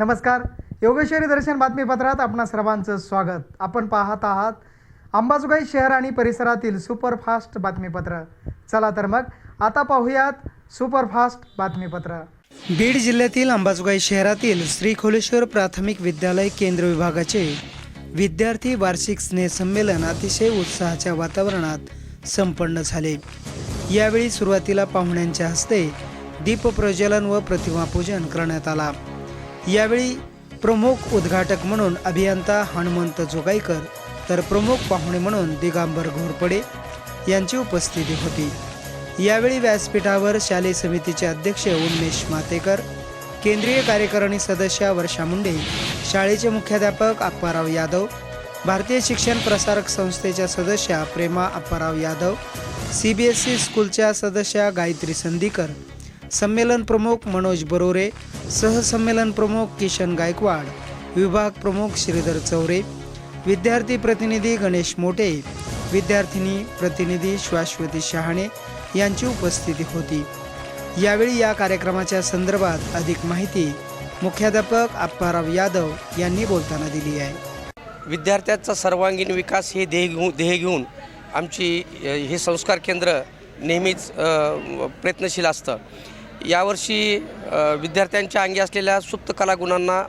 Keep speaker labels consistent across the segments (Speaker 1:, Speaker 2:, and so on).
Speaker 1: नमस्कार. योगेश्वरी दर्शन बातमीपत्रात आपणा सर्वांचं स्वागत. आपण पाहत आहात अंबाजोगाई शहर आणि परिसरातील सुपरफास्ट बातमीपत्र. चला तर मग आता पाहूयात सुपरफास्ट बातमीपत्र. बीड जिल्ह्यातील अंबाजोगाई शहरातील श्री खोलेश्वर प्राथमिक विद्यालय केंद्र विभागाचे विद्यार्थी वार्षिक स्नेहसंमेलन अतिशय उत्साहाच्या वातावरणात संपन्न झाले. यावेळी सुरुवातीला पाहुण्यांच्या हस्ते दीपप्रज्वलन व प्रतिमापूजन करण्यात आला. यावेळी प्रमुख उद्घाटक म्हणून अभियंता हनुमंत जोगाईकर तर प्रमुख पाहुणे म्हणून दिगांबर घोरपडे यांची उपस्थिती होती. यावेळी व्यासपीठावर शालेय समितीचे अध्यक्ष उन्मेश मातेकर केंद्रीय कार्यकारिणी सदस्या वर्षा मुंडे शाळेचे मुख्याध्यापक अप्पाराव यादव भारतीय शिक्षण प्रसारक संस्थेच्या सदस्या Prema Apparao Yadav C B S E स्कूलच्या सदस्या गायत्री संदीकर संमेलन प्रमुख मनोज बरोरे सहसंमेलन प्रमुख किशन गायकवाड विभाग प्रमुख श्रीधर चौरे विद्यार्थी प्रतिनिधी गणेश मोटे विद्यार्थिनी प्रतिनिधी शाश्वती शहाणे यांची उपस्थिती होती. यावेळी या कार्यक्रमाच्या संदर्भात अधिक माहिती मुख्याध्यापक अप्पाराव यादव यांनी बोलताना दिली आहे.
Speaker 2: विद्यार्थ्यांचा सर्वांगीण विकास हे ध्येय घेऊन ध्येय घेऊन आमची हे संस्कार केंद्र नेहमीच प्रयत्नशील असतं. यावर्षी विद्यार्थ्यांच्या अंगी असलेल्या सुप्त कलागुणांना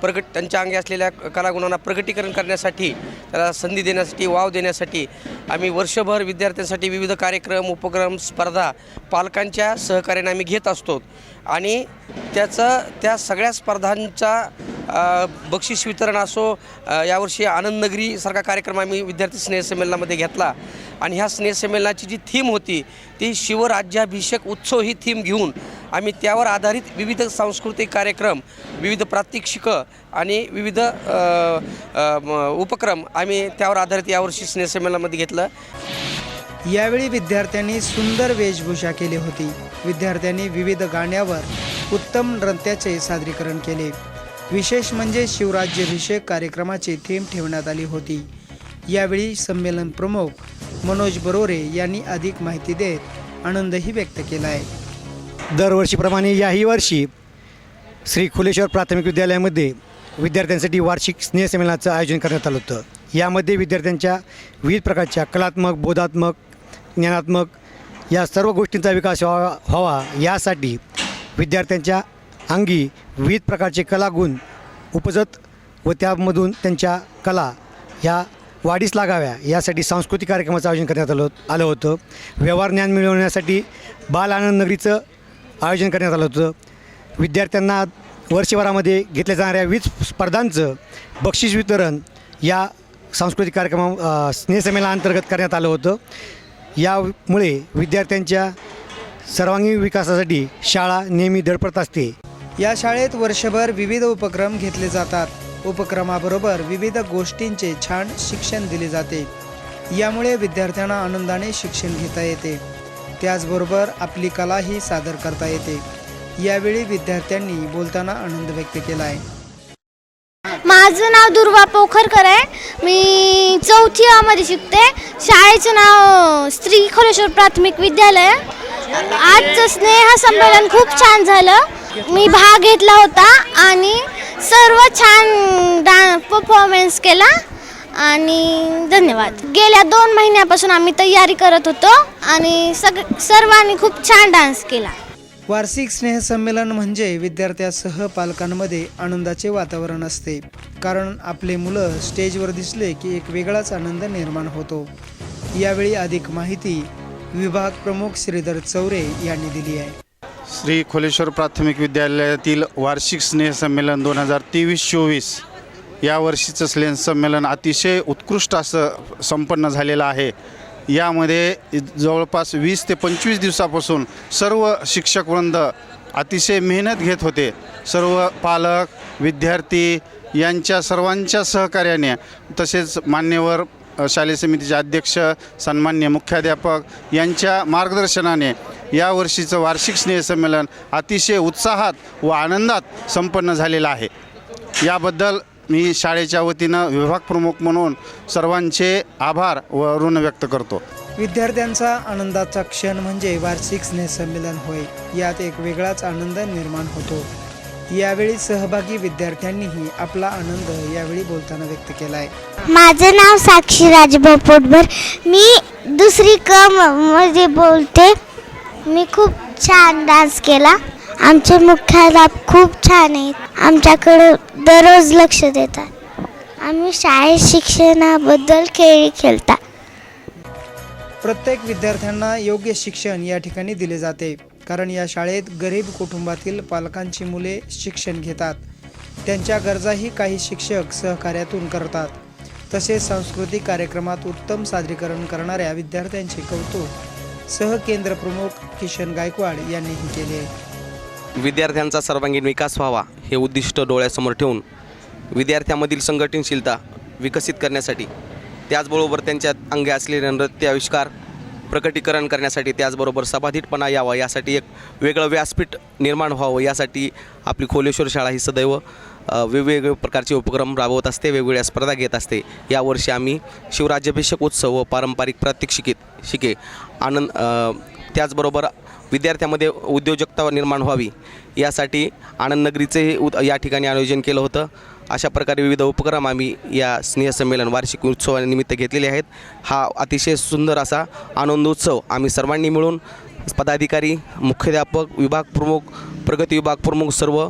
Speaker 2: प्रगट त्यांच्या अंगी असलेल्या कलागुणांना प्रगटीकरण करण्यासाठी त्याला संधी देण्यासाठी वाव देण्यासाठी आम्ही वर्षभर विद्यार्थ्यांसाठी विविध कार्यक्रम उपक्रम स्पर्धा पालकांच्या सहकार्याने आम्ही घेत असतो. आणि त्याचं त्या सगळ्या स्पर्धांचा बक्षीस वितरण असो यावर्षी आनंदनगरीसारखा कार्यक्रम आम्ही विद्यार्थी स्नेहसंमेलनामध्ये घेतला. आणि ह्या स्नेहसंमेलनाची जी थीम होती ती शिवराज्याभिषेक उत्सव ही थीम घेऊन आम्ही त्यावर आधारित विविध सांस्कृतिक कार्यक्रम विविध प्रात्यक्षिकं आणि विविध उपक्रम आम्ही त्यावर आधारित यावर्षी स्नेहसंमेलनामध्ये घेतलं.
Speaker 1: यावेळी विद्यार्थ्यांनी सुंदर वेशभूषा केली होती. विद्यार्थ्यांनी विविध गाण्यावर उत्तम नृत्याचे सादरीकरण केले. विशेष म्हणजे शिवराज्याभिषेक कार्यक्रमाची थीम ठेवण्यात आली होती. यावेळी संमेलन प्रमुख मनोज बरोरे यांनी अधिक माहिती देत आनंदही व्यक्त केला आहे
Speaker 3: दरवर्षीप्रमाणे याही वर्षी श्री खुलेश्वर प्राथमिक विद्यालयामध्ये विद्यार्थ्यांसाठी वार्षिक स्नेहसंमेलनाचं आयोजन करण्यात आलं होतं. यामध्ये विद्यार्थ्यांच्या विविध प्रकारच्या कलात्मक बोधात्मक ज्ञानात्मक या सर्व गोष्टींचा विकास व्हावा व्हावा यासाठी विद्यार्थ्यांच्या अंगी विविध प्रकारचे कलागुण उपजत व त्यामधून त्यांच्या कला ह्या वाढीस लागाव्या यासाठी सांस्कृतिक कार्यक्रमाचं आयोजन करण्यात आलं आलं होतं. व्यवहार ज्ञान मिळवण्यासाठी बाल आनंद नगरीचं आयोजन करण्यात आलं होतं. विद्यार्थ्यांना वर्षभरामध्ये घेतल्या जाणाऱ्या वीज स्पर्धांचं बक्षीस वितरण या सांस्कृतिक कार्यक्रमा स्नेहसंमेलनाअंतर्गत करण्यात आलं होतं. यामुळे विद्यार्थ्यांच्या सर्वांगीण विकासासाठी शाळा नेहमी धडपडत असते.
Speaker 1: या शाळेत वर्षभर विविध उपक्रम घेतले जातात. उपक्रमाबरोबर विविध गोष्टींचे छान शिक्षण दिले जाते. यामुळे विद्यार्थ्यांना आनंदाने शिक्षण घेता येते. त्याचबरोबर आपली कलाही सादर करता येते. यावेळी विद्यार्थ्यांनी बोलताना आनंद व्यक्त केला आहे
Speaker 4: माझं नाव दुर्वा पोखरकर आहे. मी चौथी मध्ये शिकते. शाळेचं नाव स्त्री खोलेश्वर प्राथमिक विद्यालय. आजचं स्नेह संमेलन खूप छान झालं. मी भाग घेतला होता आणि सर्व छान डा परफॉर्मन्स केला. आणि धन्यवाद. गेल्या दोन महिन्यापासून आम्ही तयारी करत होतो आणि सग सर्वांनी खूप छान डान्स केला.
Speaker 1: वार्षिक स्नेहसंमेलन म्हणजे विद्यार्थ्यासह पालकांमध्ये आनंदाचे वातावरण असते. कारण आपले मुलं स्टेजवर दिसले की एक वेगळाच आनंद निर्माण होतो. यावेळी अधिक माहिती विभाग प्रमुख श्रीधर चौरे यांनी दिली आहे.
Speaker 5: श्री खोलेश्वर प्राथमिक विद्यालयातील वार्षिक स्नेहसंमेलन दोन हजार तेवीस चोवीस या वर्षीचं स्नेह संमेलन अतिशय उत्कृष्ट असं संपन्न झालेलं आहे. यामध्ये जवळपास वीस ते पंचवीस दिवसापासून सर्व शिक्षकवृंद अतिशय मेहनत घेत होते. सर्व पालक विद्यार्थी यांच्या सर्वांच्या सहकार्याने तसेच मान्यवर शालेय समितीचे अध्यक्ष सन्मान्य मुख्याध्यापक यांच्या मार्गदर्शनाने यावर्षीचं वार्षिक स्नेहसंमेलन अतिशय उत्साहात व आनंदात संपन्न झालेलं आहे. याबद्दल मी शाळेच्या वतीनं विभाग प्रमुख म्हणून सर्वांचे आभार व ऋण व्यक्त करतो.
Speaker 1: विद्यार्थ्यांचा आनंदाचा क्षण म्हणजे वार्षिक स्नेहसंमेलन होय. यात एक वेगळाच आनंद निर्माण होतो. यावेळी सहभागी विद्यार्थ्यांनीही आपला आनंद यावेळी बोलताना व्यक्त केला आहे
Speaker 4: माझं नाव साक्षी राजभाऊ पोटभर. मी दुसरी क म- मध्ये बोलते. मी खूप छान डान्स केला. आमचे मुख्याध्याप खूप छान आहेत. आमच्याकडं दररोज लक्ष देतात. आम्ही शाळेत शिक्षणाबद्दल खेळ खेळता
Speaker 1: प्रत्येक विद्यार्थ्यांना योग्य शिक्षण या ठिकाणी दिले जाते. कारण या शाळेत गरीब कुटुंबातील पालकांची मुले शिक्षण घेतात. त्यांच्या गरजाही काही शिक्षक सहकार्यातून करतात. तसेच सांस्कृतिक कार्यक्रमात उत्तम सादरीकरण करणाऱ्या विद्यार्थ्यांचे कौतुक सहकेंद्र प्रमुख किशन गायकवाड यांनीही केले.
Speaker 6: विद्यार्थ्यांचा सर्वांगीण विकास व्हावा. हे उद्दिष्ट डोळ्यासमोर ठेवून विद्यार्थ्यांमधील संघटनशीलता विकसित करण्यासाठी त्याचबरोबर त्यांच्या अंगे असलेले नृत्य आविष्कार प्रकटीकरण करण्यासाठी त्याचबरोबर सभाधीटपणा यावा यासाठी एक वेगळं व्यासपीठ निर्माण व्हावं यासाठी आपली खोलेश्वर शाळा ही सदैव वेगवेगळे प्रकारचे उपक्रम राबवत असते वेगवेगळ्या स्पर्धा घेत असते. यावर्षी आम्ही शिवराज्याभिषेक उत्सव व पारंपरिक प्रात्यक्षिकेत शिके आनंद त्याचबरोबर विद्यार्थ्यामध्ये उद्योजकता निर्माण व्हावी यासाठी आनंद नगरीचे उद या ठिकाणी आयोजन केलं होतं. अशा प्रकारे विविध उपक्रम आम्ही या स्नेहसंमेलन वार्षिक उत्सवानिमित्त घेतलेले आहेत. हा अतिशय सुंदर असा आनंदोत्सव आम्ही सर्वांनी मिळून पदाधिकारी मुख्याध्यापक विभाग प्रमुख प्रगती विभाग प्रमुख सर्व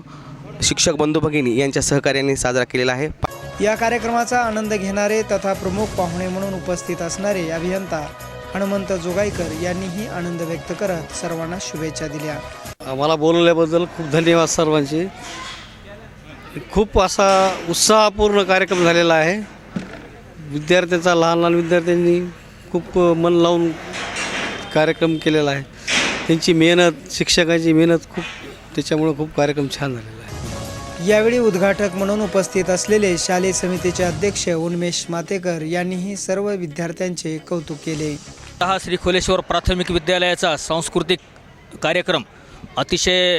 Speaker 6: शिक्षक बंधू भगिनी यांच्या सहकार्याने साजरा केलेला आहे.
Speaker 1: या कार्यक्रमाचा आनंद घेणारे तथा प्रमुख पाहुणे म्हणून उपस्थित असणारे अभियंता हनुमंत जोगाईकर यांनीही आनंद व्यक्त करत सर्वांना शुभेच्छा दिल्या.
Speaker 7: आम्हाला बोलवल्याबद्दल खूप धन्यवाद सर्वांचे. खूप असा उत्साहपूर्ण कार्यक्रम झालेला आहे. विद्यार्थ्यांचा लहान लहान विद्यार्थ्यांनी खूप मन लावून कार्यक्रम केलेला आहे. त्यांची मेहनत शिक्षकांची मेहनत खूप त्याच्यामुळं खूप कार्यक्रम छान झालेला आहे.
Speaker 1: यावेळी उद्घाटक म्हणून उपस्थित असलेले शालेय समितीचे अध्यक्ष उन्मेष मातेकर यांनीही सर्व विद्यार्थ्यांचे कौतुक केले.
Speaker 8: हा श्री खोलेश्वर प्राथमिक विद्यालयाचा सांस्कृतिक कार्यक्रम अतिशय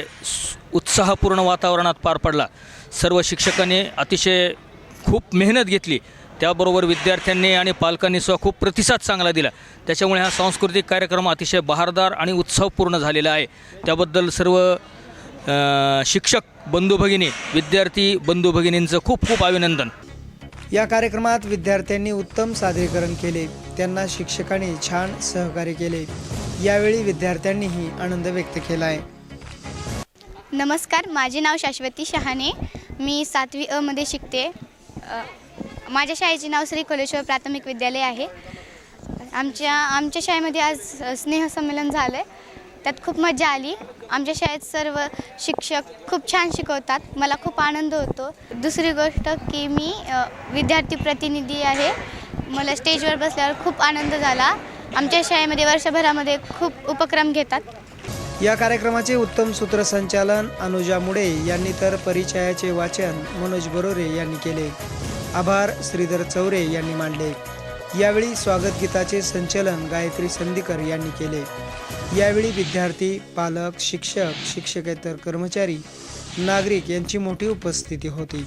Speaker 8: उत्साहपूर्ण वातावरणात पार पडला. सर्व शिक्षकांनी अतिशय खूप मेहनत घेतली. त्याबरोबर विद्यार्थ्यांनी आणि पालकांनी सुद्धा खूप प्रतिसाद चांगला दिला. त्याच्यामुळे हा सांस्कृतिक कार्यक्रम अतिशय बहारदार आणि उत्सवपूर्ण झालेला आहे. त्याबद्दल सर्व शिक्षक बंधू भगिनी विद्यार्थी बंधू भगिनींचं खूप खूप अभिनंदन.
Speaker 1: या कार्यक्रमात विद्यार्थ्यांनी उत्तम सादरीकरण केले. त्यांना शिक्षकांनी छान सहकार्य केले. यावेळी विद्यार्थ्यांनीही आनंद व्यक्त केला आहे
Speaker 9: नमस्कार माझे नाव शाश्वती शहाणे. मी सातवी अ मध्ये शिकते. माझ्या शाळेचे नाव श्री कोलेश्वर प्राथमिक विद्यालय आहे. आमच्या आमच्या शाळेमध्ये आज स्नेहसंमेलन झालं आहे त्यात खूप मजा आली. आमच्या शाळेत सर्व शिक्षक खूप छान शिकवतात. मला खूप आनंद होतो. दुसरी गोष्ट की मी विद्यार्थी प्रतिनिधी आहे. मला स्टेजवर बसल्यावर खूप आनंद झाला. आमच्या शाळेमध्ये वर्षभरामध्ये खूप उपक्रम घेतात.
Speaker 1: या कार्यक्रमाचे उत्तम सूत्रसंचालन अनुजा मुडे यांनी तर परिचयाचे वाचन मनोज बरोरे यांनी केले. आभार श्रीधर चौरे यांनी मांडले. यावेळी स्वागत गीताचे संचलन गायत्री संदीकर यांनी केले. यावेळी विद्यार्थी पालक शिक्षक शिक्षकेतर कर्मचारी नागरिक यांची मोठी उपस्थिती होती.